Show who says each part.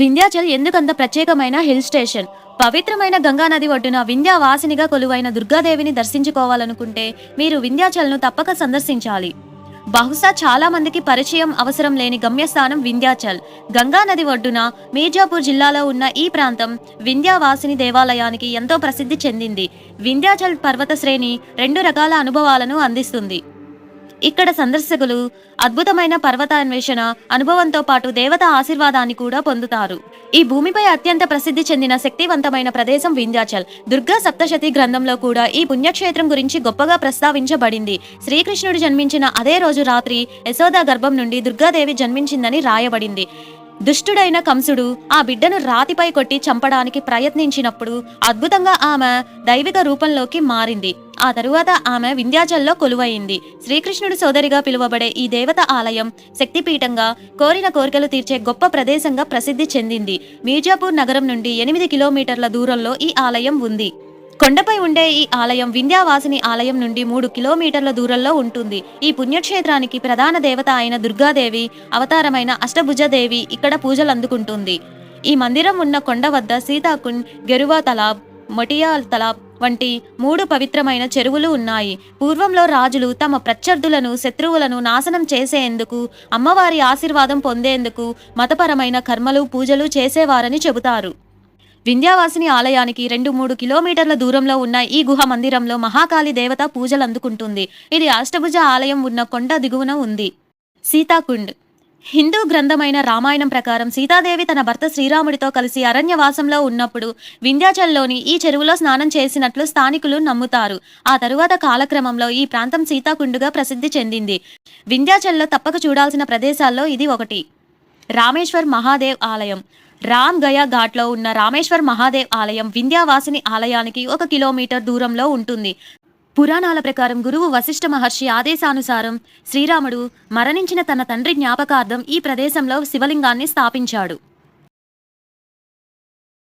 Speaker 1: వింధ్యాచల్ ఎందుకంత ప్రత్యేకమైన hill station? పవిత్రమైన గంగా నది ఒడ్డున వింధ్యావాసినిగా కొలువైన దుర్గాదేవిని దర్శించుకోవాలనుకుంటే మీరు వింధ్యాచల్ను తప్పక సందర్శించాలి. బహుశా చాలా మందికి పరిచయం అవసరం లేని గమ్యస్థానం వింధ్యాచల్. గంగా నది ఒడ్డున మీర్జాపూర్ జిల్లాలో ఉన్న ఈ ప్రాంతం వింధ్యావాసిని దేవాలయానికి ఎంతో ప్రసిద్ధి చెందింది. వింధ్యాచల్ పర్వత శ్రేణి రెండు రకాల అనుభవాలను అందిస్తుంది. ఇక్కడ సందర్శకులు అద్భుతమైన పర్వతాన్వేషణ అనుభవంతో పాటు దేవత ఆశీర్వాదాన్ని కూడా పొందుతారు. ఈ భూమిపై అత్యంత ప్రసిద్ధి చెందిన శక్తివంతమైన ప్రదేశం వింధ్యాచల్. దుర్గా సప్తశతి గ్రంథంలో కూడా ఈ పుణ్యక్షేత్రం గురించి గొప్పగా ప్రస్తావించబడింది. శ్రీకృష్ణుడు జన్మించిన అదే రోజు రాత్రి యశోద గర్భం నుండి దుర్గాదేవి జన్మించిందని రాయబడింది. దుష్టుడైన కంసుడు ఆ బిడ్డను రాతిపై కొట్టి చంపడానికి ప్రయత్నించినప్పుడు అద్భుతంగా ఆమె దైవిక రూపంలోకి మారింది. ఆ తరువాత ఆమె వింధ్యాచల్లో కొలువైంది. శ్రీకృష్ణుడి సోదరిగా పిలువబడే ఈ దేవత ఆలయం శక్తిపీఠంగా కోరిన కోరికలు తీర్చే గొప్ప ప్రదేశంగా ప్రసిద్ధి చెందింది. మీర్జాపూర్ నగరం నుండి ఎనిమిది కిలోమీటర్ల దూరంలో ఈ ఆలయం ఉంది. కొండపై ఉండే ఈ ఆలయం వింధ్యావాసిని ఆలయం నుండి మూడు కిలోమీటర్ల దూరంలో ఉంటుంది. ఈ పుణ్యక్షేత్రానికి ప్రధాన దేవత అయిన దుర్గాదేవి అవతారమైన అష్టభుజదేవి ఇక్కడ పూజలు అందుకుంటుంది. ఈ మందిరం ఉన్న కొండ వద్ద సీతాకుండ్ గెరువా తలాబ్ మొటియాల్ తలాబ్ వంటి మూడు పవిత్రమైన చెరువులు ఉన్నాయి. పూర్వంలో రాజులు తమ ప్రత్యర్థులను శత్రువులను నాశనం చేసేందుకు అమ్మవారి ఆశీర్వాదం పొందేందుకు మతపరమైన కర్మలు పూజలు చేసేవారని చెబుతారు. వింధ్యావాసిని ఆలయానికి రెండు మూడు కిలోమీటర్ల దూరంలో ఉన్న ఈ గుహ మందిరంలో మహాకాళి దేవత పూజలు అందుకుంటుంది ఇది అష్టభుజ ఆలయం ఉన్న కొండ దిగువన ఉంది. సీతాకుండ్ హిందూ గ్రంథమైన రామాయణం ప్రకారం సీతాదేవి తన భర్త శ్రీరాముడితో కలిసి అరణ్యవాసంలో ఉన్నప్పుడు వింధ్యాచల్లోని ఈ చెరువులో స్నానం చేసినట్లు స్థానికులు నమ్ముతారు. ఆ తరువాత కాలక్రమంలో ఈ ప్రాంతం సీతాకుండుగా ప్రసిద్ధి చెందింది. వింధ్యాచల్లో తప్పక చూడాల్సిన ప్రదేశాల్లో ఇది ఒకటి. రామేశ్వర్ మహాదేవ్ ఆలయం. రామ్ గయా ఘాట్లో ఉన్న రామేశ్వర్ మహాదేవ్ ఆలయం వింధ్యావాసిని ఆలయానికి ఒక కిలోమీటర్ దూరంలో ఉంటుంది. పురాణాల ప్రకారం గురువు వశిష్ఠ మహర్షి ఆదేశానుసారం శ్రీరాముడు మరణించిన తన తండ్రి జ్ఞాపకార్థం ఈ ప్రదేశంలో శివలింగాన్ని స్థాపించాడు.